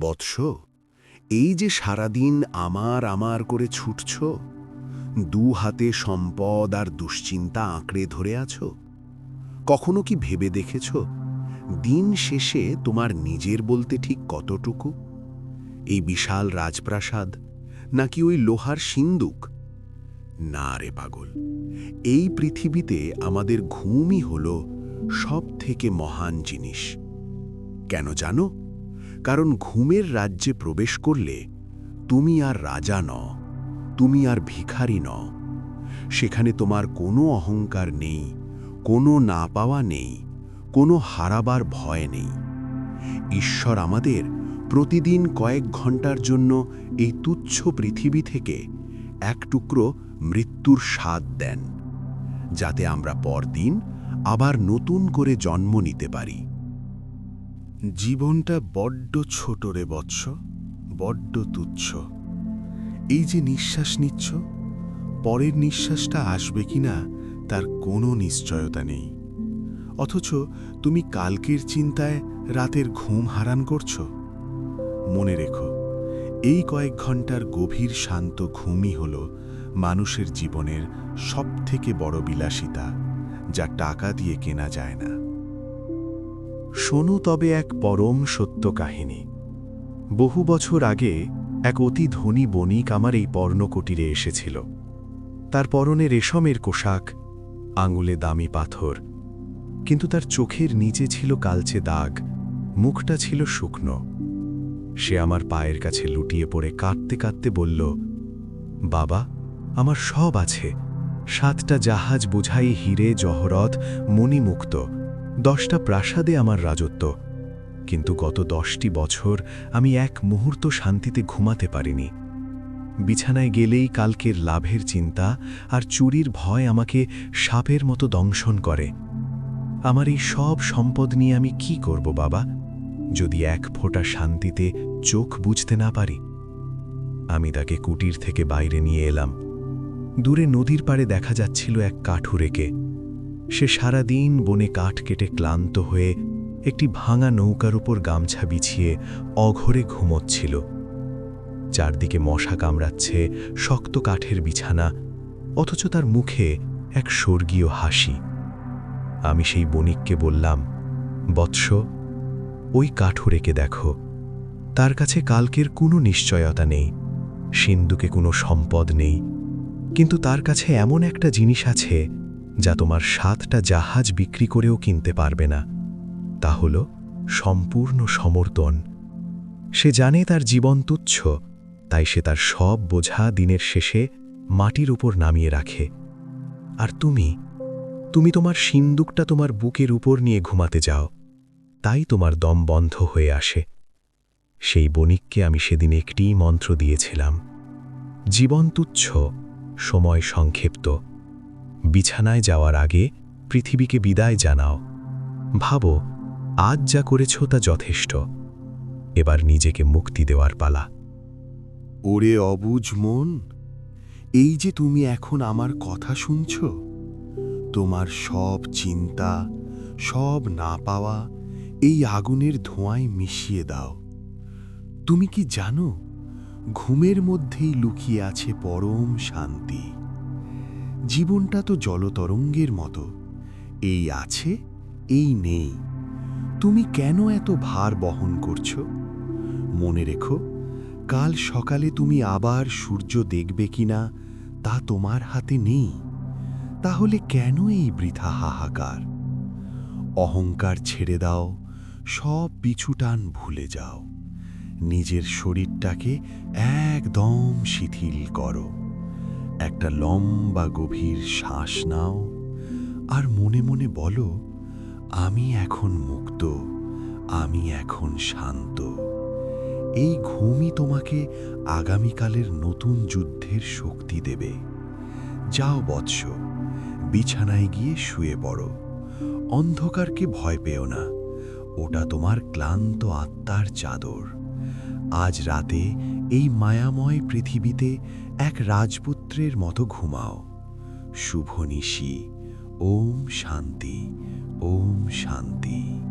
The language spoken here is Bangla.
বৎস, এই যে সারাদিন আমার আমার করে ছুটছ, দু হাতে সম্পদ আর দুশ্চিন্তা আঁকড়ে ধরে আছো? কখনো কি ভেবে দেখেছ, দিন শেষে তোমার নিজের বলতে ঠিক কতটুকু? এই বিশাল রাজপ্রাসাদ নাকি ওই লোহার সিন্দুক? না রে পাগল, এই পৃথিবীতে আমাদের ঘুমই হল সব থেকে মহান জিনিস। কেন জানো? কারণ ঘুমের রাজ্যে প্রবেশ করলে তুমি আর রাজা ন, তুমি আর ভিখারি ন। সেখানে তোমার কোনো অহংকার নেই, কোনো না পাওয়া নেই, কোনো হারাবার ভয় নেই। ঈশ্বর আমাদের প্রতিদিন কয়েক ঘণ্টার জন্য এই তুচ্ছ পৃথিবী থেকে এক টুকরো মৃত্যুর স্বাদ দেন, যাতে আমরা পরদিন আবার নতুন করে জন্ম নিতে পারি। জীবনটা বড্ড ছোট রে বৎস, বড্ড তুচ্ছ। এই যে নিঃশ্বাস নিচ্ছ, পরের নিঃশ্বাসটা আসবে কিনা তার কোনো নিশ্চয়তা নেই। অথচ তুমি কালকের চিন্তায় রাতের ঘুম হারান করছ। মনে রেখো, এই কয়েক ঘণ্টার গভীর শান্ত ঘুমই হল মানুষের জীবনের সবথেকে বড় বিলাসিতা, যা টাকা দিয়ে কেনা যায় না। শোনো তবে এক পরম সত্য কাহিনী। বহু বছর আগে এক অতি ধনী বণিক আমার এই পর্ণকুটিরে এসেছিল। তার পরনে রেশমের পোশাক, আঙুলে দামি পাথর, কিন্তু তার চোখের নিচে ছিল কালচে দাগ, মুখটা ছিল শুকনো। সে আমার পায়ের কাছে লুটিয়ে পড়ে কাঁদতে কাঁদতে বলল, বাবা, আমার সব আছে। সাতটা জাহাজ বুঝাই হিরে জহরত মণিমুক্ত দশটা প্রাসাদে আমার রাজত্ব। কিন্তু গত দশটি বছর আমি এক মুহূর্ত শান্তিতে ঘুমাতে পারিনি। বিছানায় গেলেই কালকের লাভের চিন্তা আর চুরির ভয় আমাকে সাপের মতো দংশন করে। আমার এই সব সম্পদ নিয়ে আমি কি করব বাবা? যদি এক ফোঁটা শান্তিতে চোখ বুঝতে না পারি? আমি তাকে কুটির থেকে বাইরে নিয়ে এলাম। দূরে নদীর পাড়ে দেখা যাচ্ছিল এক কাঠুরেকে। সে সারাদিন বনে কাঠ কেটে ক্লান্ত হয়ে একটি ভাঙা নৌকার উপর গামছা বিছিয়ে অঘরে ঘুমোচ্ছিল। চারদিকে মশা কামড়াচ্ছে, শক্ত কাঠের বিছানা, অথচ তার মুখে এক স্বর্গীয় হাসি। আমি সেই বণিককে বললাম, বৎস, ওই কাঠুরেকে দেখো। তার কাছে কালকের কোনো নিশ্চয়তা নেই, সিন্ধুকে কোনো সম্পদ নেই, কিন্তু তার কাছে এমন একটা জিনিস আছে যা তোমার সাতটা জাহাজ বিক্রি করেও কিনতে পারবে না। তা হল সম্পূর্ণ সমর্থন সে জানে তার জীবন তুচ্ছ, তাই সে তার সব বোঝা দিনের শেষে মাটির উপর নামিয়ে রাখে। আর তুমি তুমি তোমার সিন্দুকটা তোমার বুকের উপর নিয়ে ঘুমাতে যাও, তাই তোমার দম বন্ধ হয়ে আসে। সেই বণিককে আমি সেদিন একটিই মন্ত্র দিয়েছিলাম। জীবন তুচ্ছ, সময় সংক্ষিপ্ত। বিছানায় যাওয়ার আগে পৃথিবীকে বিদায় জানাও। ভাবো, আজ যা করেছ তা যথেষ্ট। এবার নিজেকে মুক্তি দেওয়ার পালা। ওরে অবুজ মন, এই যে তুমি এখন আমার কথা শুনছ, তোমার সব চিন্তা, সব না পাওয়া এই আগুনের ধোঁয়ায় মিশিয়ে দাও। তুমি কি জানো, ঘুমের মধ্যেই লুকিয়ে আছে পরম শান্তি। জীবনটা তো জলতরঙ্গের মতো। এই আছে, এই নেই। তুমি কেন এত ভার বহন করছ? মনে রেখো, কাল সকালে তুমি আবার সূর্য দেখবে কিনা তা তোমার হাতে নেই। তাহলে কেন এই বৃথা হাহাকার? অহংকার ছেড়ে দাও, সব পিছুটান ভুলে যাও। নিজের শরীরটাকে একদম শিথিল করো। একটা লম্বা গভীর শ্বাস নাও আর মনে মনে বলো, আমি এখন মুক্ত, আমি এখন শান্ত। এই ঘুমই তোমাকে আগামীকালের নতুন যুদ্ধের শক্তি দেবে। যাও বৎস, বিছানায় গিয়ে শুয়ে পড়ো। অন্ধকারকে ভয় পেও না, ওটা তোমার ক্লান্ত আত্মার চাদর। আজ রাতে এই মায়াময় পৃথিবীতে এক রাজপুত্রের মতো ঘুমাও। শুভ নিশি। ওম শান্তি। ওম শান্তি।